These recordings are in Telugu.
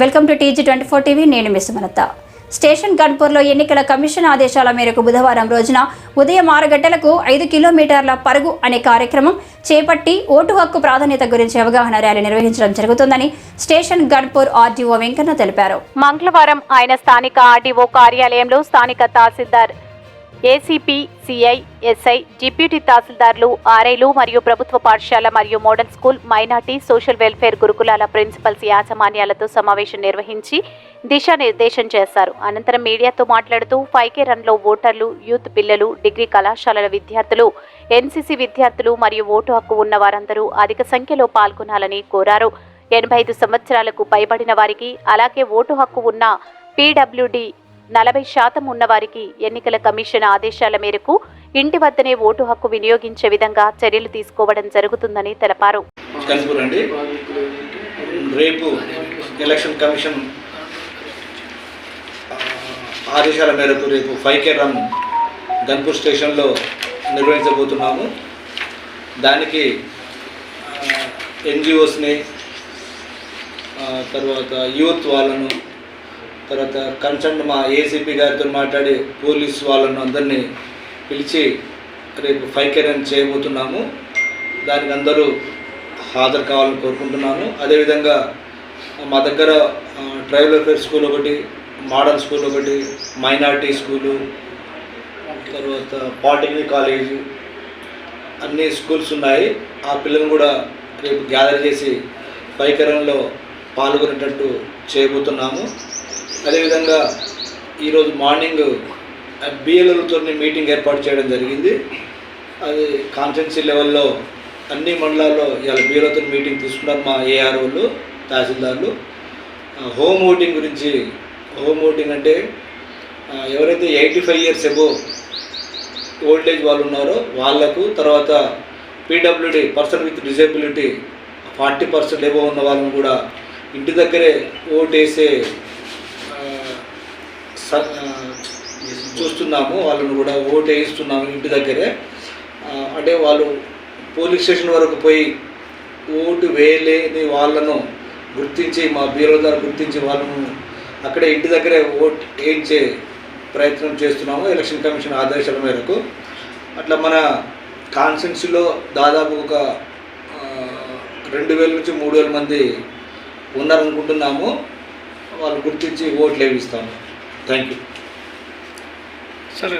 Welcome to TG twenty four TV. నేను మిస్ మనత స్టేషన్ గన్పూర్లో ఎన్నికల కమిషన్ ఆదేశాల మేరకు బుధవారం రోజున ఉదయం ఆరు గంటలకు ఐదు కిలోమీటర్ల పరుగు అనే కార్యక్రమం చేపట్టి ఓటు హక్కు ప్రాధాన్యత గురించి అవగాహన ర్యాలీ నిర్వహించడం జరుగుతుందని స్టేషన్ గన్పూర్ ఆర్డీఓ వెంకన్న తెలిపారు. మంగళవారం ఆయన స్థానిక ఆర్డీఓ కార్యాలయంలో స్థానిక తహసీల్దార్ ఏసీపీ సిఐ ఎస్ఐ డిప్యూటీ తహసీల్దార్లు ఆర్ఐలు మరియు ప్రభుత్వ పాఠశాల మరియు model school minority social welfare గురుకులాల principals యాజమాన్యాలతో సమావేశం నిర్వహించి దిశానిర్దేశం చేశారు. అనంతరం మీడియాతో మాట్లాడుతూ ఫైవ్ కే రన్లో ఓటర్లు యూత్ పిల్లలు డిగ్రీ కళాశాలల విద్యార్థులు ఎన్సీసీ విద్యార్థులు మరియు ఓటు హక్కు ఉన్న వారందరూ అధిక సంఖ్యలో పాల్గొనాలని కోరారు. ఎనభై ఐదు సంవత్సరాలకు పైబడిన వారికి అలాగే ఓటు హక్కు ఉన్న పీడబ్ల్యూడి నలభై శాతం ఉన్నవారికి ఎన్నికల కమిషన్ ఆదేశాల మేరకు ఇంటి వద్దనే ఓటు హక్కు వినియోగించే విధంగా చర్యలు తీసుకోవడం జరుగుతుందని తెలిపారు. రేపు ఎలక్షన్ కమిషన్ ఆదేశాల మేరకు రేపు ఫైవ్ కే రన్ గన్పూర్ స్టేషన్లో నిర్వహించబోతున్నాము. దానికి ఎన్జిఓస్ని తర్వాత యూత్ వాళ్ళను తర్వాత కన్సర్న్ మా ఏసీపీ గారితో మాట్లాడి పోలీస్ వాళ్ళను అందరినీ పిలిచి రేపు ఫైవ్ కే రన్ చేయబోతున్నాము. దానికి అందరూ హాజరు కావాలని కోరుకుంటున్నాను. అదేవిధంగా మా దగ్గర ట్రైబల్ వెల్ఫేర్ స్కూల్ ఒకటి మోడల్ స్కూల్ ఒకటి మైనార్టీ స్కూలు తర్వాత పాలిటెక్నిక్ కాలేజ్ అన్ని స్కూల్స్ ఉన్నాయి. ఆ పిల్లలను కూడా రేపు గ్యాదర్ చేసి పైకరంలో పాల్గొనేటట్టు చేయబోతున్నాము. అదేవిధంగా ఈరోజు మార్నింగ్ బిఎల్ఎల్తో మీటింగ్ ఏర్పాటు చేయడం జరిగింది. అది కాన్స్టెన్సీ లెవెల్లో అన్ని మండలాల్లో ఇవాళ బీరోతో మీటింగ్ తీసుకున్నారు మా ఏఆర్ఓలు తహసీల్దార్లు. హోమ్ ఓటింగ్ గురించి హోమ్ ఓటింగ్ అంటే ఎవరైతే eighty five years above old age వాళ్ళు ఉన్నారో వాళ్ళకు తర్వాత PWD person with disability forty percent above ఉన్న వాళ్ళని కూడా ఇంటి దగ్గరే ఓటేసే చూస్తున్నాము వాళ్ళను కూడా ఓటు వేయిస్తున్నాము ఇంటి దగ్గరే. అంటే వాళ్ళు పోలీస్ స్టేషన్ వరకు పోయి ఓటు వేయలేని వాళ్ళను గుర్తించి మా బీరో ద్వారా గుర్తించి వాళ్ళను అక్కడే ఇంటి దగ్గరే ఓట్ వేయించే ప్రయత్నం చేస్తున్నాము ఎలక్షన్ కమిషన్ ఆదేశాల మేరకు. అట్లా మన కాన్స్టెన్సీలో దాదాపు ఒక రెండు వేల నుంచి మూడు వేల మంది ఉన్నారనుకుంటున్నాము. వాళ్ళు గుర్తించి ఓట్లు వేయిస్తాము. థ్యాంక్ యూ సార్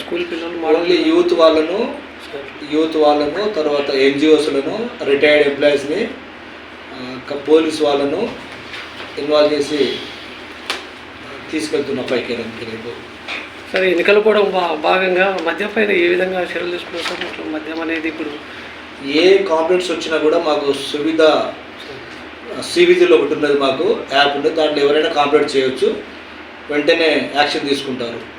స్కూల్ పిల్లలు ఓన్లీ యూత్ వాళ్ళను యూత్ వాళ్ళను తర్వాత ఎన్జిఓస్లను రిటైర్డ్ ఎంప్లాయీస్ని పోలీస్ వాళ్ళను ఇన్వాల్వ్ చేసి తీసుకెళ్తున్న పైకి రేపు. సార్ ఎన్నికలు కూడా భాగంగా మద్యం పైన ఏ విధంగా చర్యలు తీసుకున్నారు సార్ ఇట్లా మద్యం అనేది ఇప్పుడు ఏ కాంప్లైంట్స్ వచ్చినా కూడా మాకు సువిధ సివిజిల్ ఒకటి ఉన్నది మాకు యాప్ ఉంది దాంట్లో ఎవరైనా కాంప్లైంట్ చేయొచ్చు. వెంటనే యాక్షన్ తీసుకుంటారు.